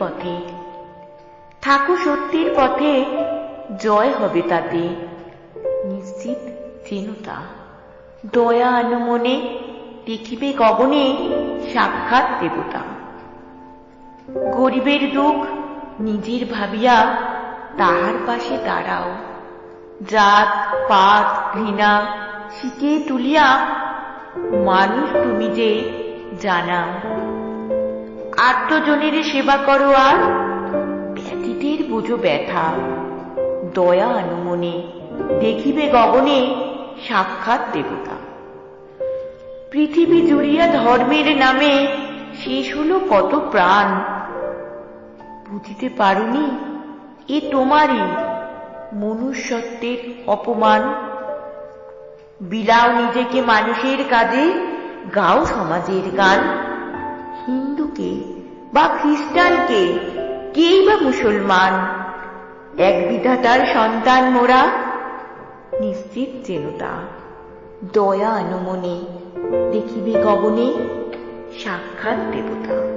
পথে। থাকো সত্যের পথে, জয় হবে তাতে। নিশ্চিত চেনতা দয়া আনুমনে দেখিবে গগনে সাক্ষাৎ দেবতা। গরিবের দুঃখ নিজের ভাবিয়া তাহার পাশে দাঁড়াও। জাত, পাত, ঘৃণা শিখে তুলিয়া মানুষ তুমি যে জানাও আত্মজনের সেবা করো আর ব্যতীতের বুঝো ব্যথা। দয়া আনুমনে দেখিবে গগনে সাক্ষাৎ দেবতা। পৃথিবী জুড়িয়া ধর্মের নামে শেষ হলো কত প্রাণ। বুঝিতে পারুনি, এ তোমারই মনুষ্যত্বের অপমান। বিলাও নিজেকে মানুষের কাজে, গাও সমাজের গান। হিন্দুকে বা খ্রিস্টান কে? কেই বা মুসলমান? এক বিধাতার সন্তান মোরা? নিশ্চিত চেনতা দয়া আনুমনে দেখিবে গগনে সাক্ষাৎ দেবতা।